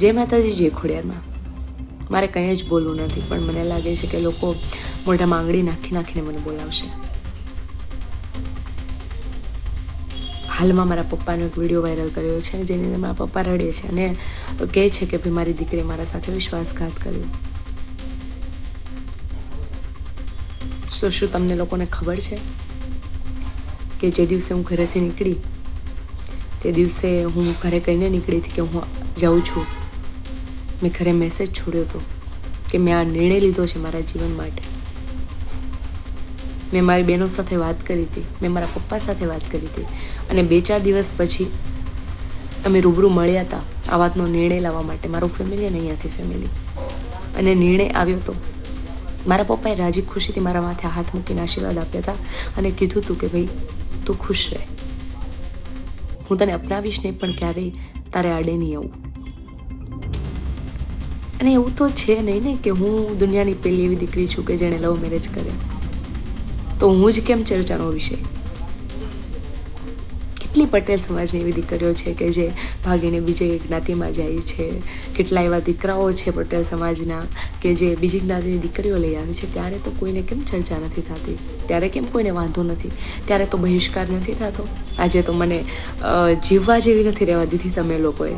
જય માતાજી જય ખોડિયારમાં. મારે કંઈ જ બોલવું નથી, પણ મને લાગે છે કે લોકો મોઢામાં આંગળી નાખી નાખીને મને બોલાવશે. હાલમાં મારા પપ્પાનો એક વીડિયો વાયરલ કર્યો છે, જેની અંદર મારા પપ્પા રડે છે અને કહે છે કે ભાઈ મારી દીકરીએ મારા સાથે વિશ્વાસઘાત કર્યો. તો શું તમને લોકોને ખબર છે કે જે દિવસે હું ઘરેથી નીકળી, તે દિવસે હું ઘરે કહીને નીકળી હતી કે હું જાઉં છું? મેં ઘરે મેસેજ છોડ્યો હતો કે મેં આ નિર્ણય લીધો છે મારા જીવન માટે. મેં મારી બહેનો સાથે વાત કરી હતી, મેં મારા પપ્પા સાથે વાત કરી હતી અને બે ચાર દિવસ પછી અમે રૂબરૂ મળ્યા હતા આ વાતનો નિર્ણય લાવવા માટે. મારું ફેમિલી અને અહીંયાથી ફેમિલી અને નિર્ણય આવ્યો હતો મારા પપ્પાએ રાજી ખુશીથી મારા માથે હાથ મૂકીને આશીર્વાદ આપ્યા હતા અને કીધું હતું કે ભાઈ, તું ખુશ રહે. હું તને અપનાવીશ નહીં પણ ક્યારેય તારે આડે નહીં આવું અને એવું તો છે નહીં ને કે હું દુનિયાની પહેલી એવી દીકરી છું કે જેણે લવ મેરેજ કર્યા. તો હું જ કેમ ચર્ચાનો વિષય? કેટલી પટેલ સમાજની એવી દીકરીઓ છે કે જે ભાગીને બીજે જ્ઞાતિમાં જાય છે. કેટલા એવા દીકરાઓ છે પટેલ સમાજના કે જે બીજી જ્ઞાતિની દીકરીઓ લઈ આવે છે. ત્યારે તો કોઈને કેમ ચર્ચા નથી થતી? ત્યારે કેમ કોઈને વાંધો નથી? ત્યારે તો બહિષ્કાર નથી થતો? આજે તો મને જીવવા જેવી નથી રહેવા દીધી તમે લોકોએ.